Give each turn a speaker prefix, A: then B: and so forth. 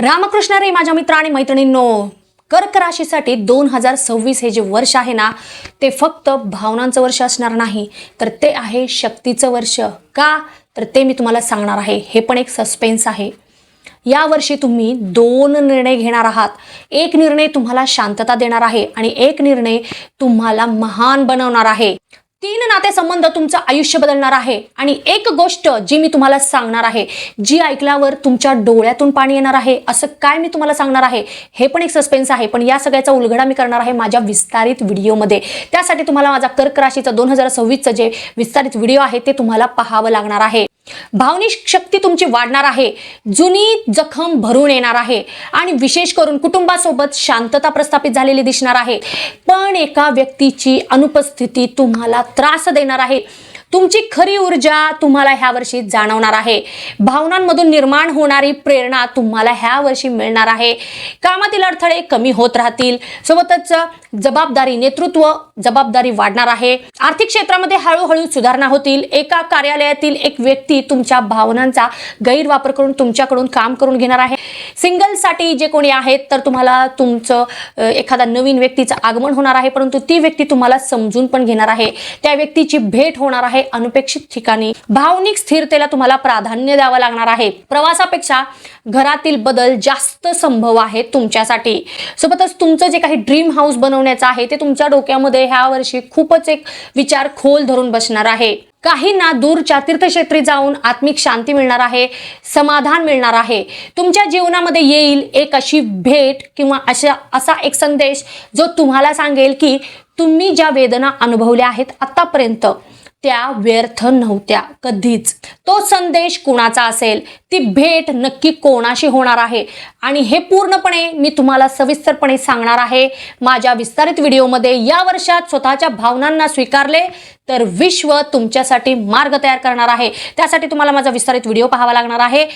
A: रामकृष्ण रे माझ्या मित्र आणि मैत्रिणींनो कर्क राशीसाठी दोन हजार सव्वीस हे जे वर्ष आहे ना ते फक्त भावनांचं वर्ष असणार नाही तर ते आहे शक्तीचं वर्ष. का? तर ते मी तुम्हाला सांगणार आहे. हे पण एक सस्पेन्स आहे. या वर्षी तुम्ही दोन निर्णय घेणार आहात. एक निर्णय तुम्हाला शांतता देणार आहे आणि एक निर्णय तुम्हाला महान बनवणार आहे. तीन नातेसंबंध तुमचं आयुष्य बदलणार आहे. आणि एक गोष्ट जी मी तुम्हाला सांगणार आहे जी ऐकल्यावर तुमच्या डोळ्यातून पाणी येणार आहे असं काय मी तुम्हाला सांगणार आहे हे पण एक सस्पेन्स आहे. पण या सगळ्याचा उलगडा मी करणार आहे माझ्या विस्तारित व्हिडिओमध्ये. त्यासाठी तुम्हाला माझा कर्क राशीचं दोन हजार सव्वीसचं जे विस्तारित व्हिडिओ आहे ते तुम्हाला पाहावं लागणार आहे. भावनिक शक्ती तुमची वाढणार आहे. जुनी जखम भरून येणार आहे. आणि विशेष करून कुटुंबासोबत शांतता प्रस्थापित झालेली दिसणार आहे. पण एका व्यक्तीची अनुपस्थिती तुम्हाला त्रास देणार आहे. तुमची खरी ऊर्जा तुम्हाला ह्या वर्षी जाणवणार आहे. भावनांमधून निर्माण होणारी प्रेरणा तुम्हाला ह्या वर्षी मिळणार आहे. कामातील अडथळे कमी होत राहतील. सोबतच जबाबदारी नेतृत्व जबाबदारी वाढणार आहे. आर्थिक क्षेत्रामध्ये हळूहळू सुधारणा होतील. एका कार्यालयातील एक व्यक्ती तुमच्या भावनांचा गैरवापर करून तुमच्याकडून काम करून घेणार आहे. सिंगलसाठी जे कोणी आहेत तर तुम्हाला तुमचं एखादा नवीन व्यक्तीचं आगमन होणार आहे परंतु ती व्यक्ती तुम्हाला समजून पण घेणार आहे. त्या व्यक्तीची भेट होणार आहे अनुपेक्षित ठिकाणी. भावनिक स्थिरतेला तुम्हाला प्राधान्य द्यावं लागणार आहे. प्रवासापेक्षा घरातील बदल जास्त संभव आहेत तुमच्यासाठी. सोबतच तुमचं जे काही ड्रीम हाऊस बनवण्याचं आहे ते तुमच्या डोक्यामध्ये ह्या वर्षी खूपच एक विचार खोल धरून बसणार आहे. काहींना दूरच्या तीर्थक्षेत्री जाऊन आत्मिक शांती मिळणार आहे समाधान मिळणार आहे. तुमच्या जीवनामध्ये येईल एक अशी भेट किंवा अशा असा एक संदेश जो तुम्हाला सांगेल की तुम्ही ज्या वेदना अनुभवल्या आहेत आत्तापर्यंत त्या व्यर्थ नव्हत्या कधीच. तो संदेश कुणाचा असेल ती भेट नक्की कोणाशी होणार आहे? आणि हे पूर्णपणे मी तुम्हाला सविस्तरपणे सांगणार आहे. माझ्या विस्तारित व्हिडिओमध्ये या वर्षात स्वतःच्या भावनांना स्वीकारले तर विश्व तुमच्यासाठी मार्ग तयार करणार आहे. त्यासाठी तुम्हाला माझा विस्तारित व्हिडिओ पाहावा लागणार आहे.